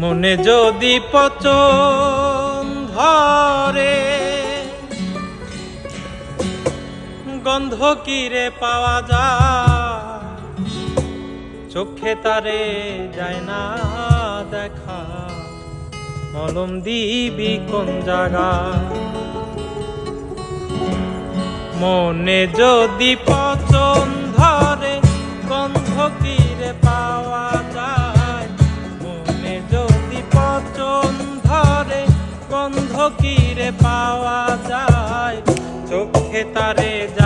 মনে যদি পচন ধরে, গন্ধ কিরে পাওয়া যায়? চোখে তারে যায় না দেখা, মলম দিবি কোন জাগা মনে যদি পচন্দ ফকিরে পাওয়া যায় চোখে তারে যায়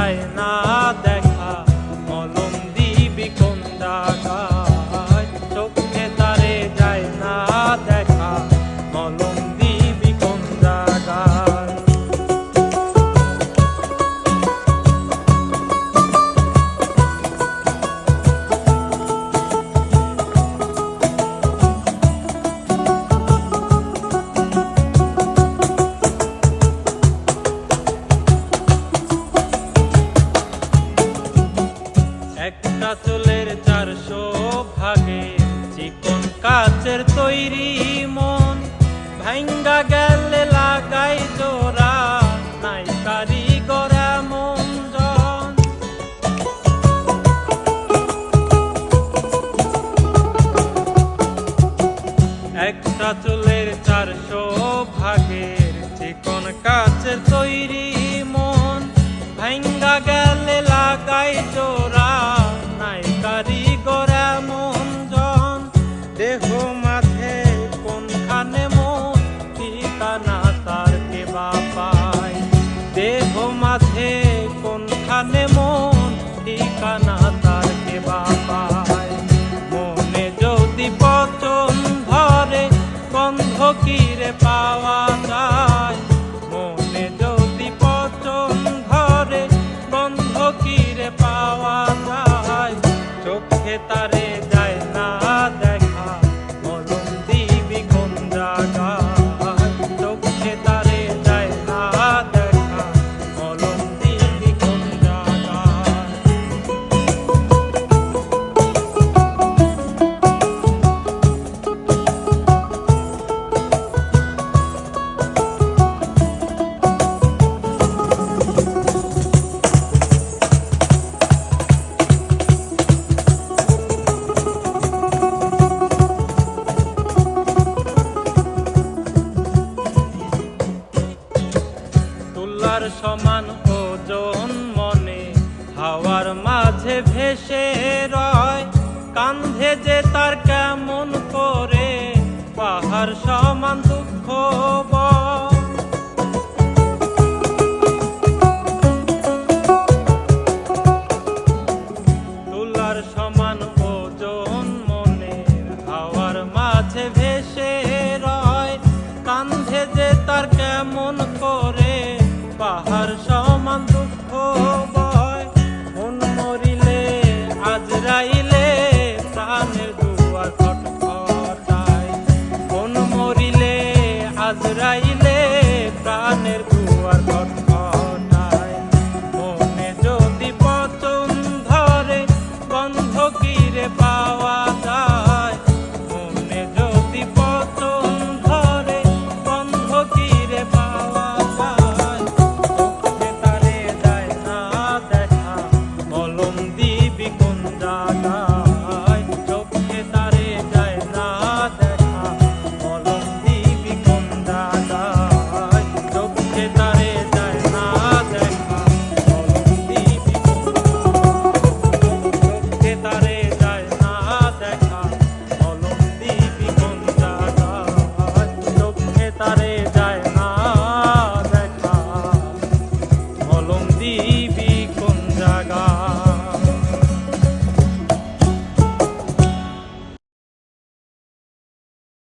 ভাঙ্গা গেলে লাগাই জোরা নাই কারি মন মঞ্জন একটা চুলের চারশো ভাগের চিকন কাচের তৈরি ধুলার সমান ওজন মনে, হাওয়ার মাঝে ভেসে রয়, কান্ধে যে তার কেমন করে, পাহাড় সমান দুঃখ ধুলার সমান ওজন মনে, হাওয়ার মাঝে see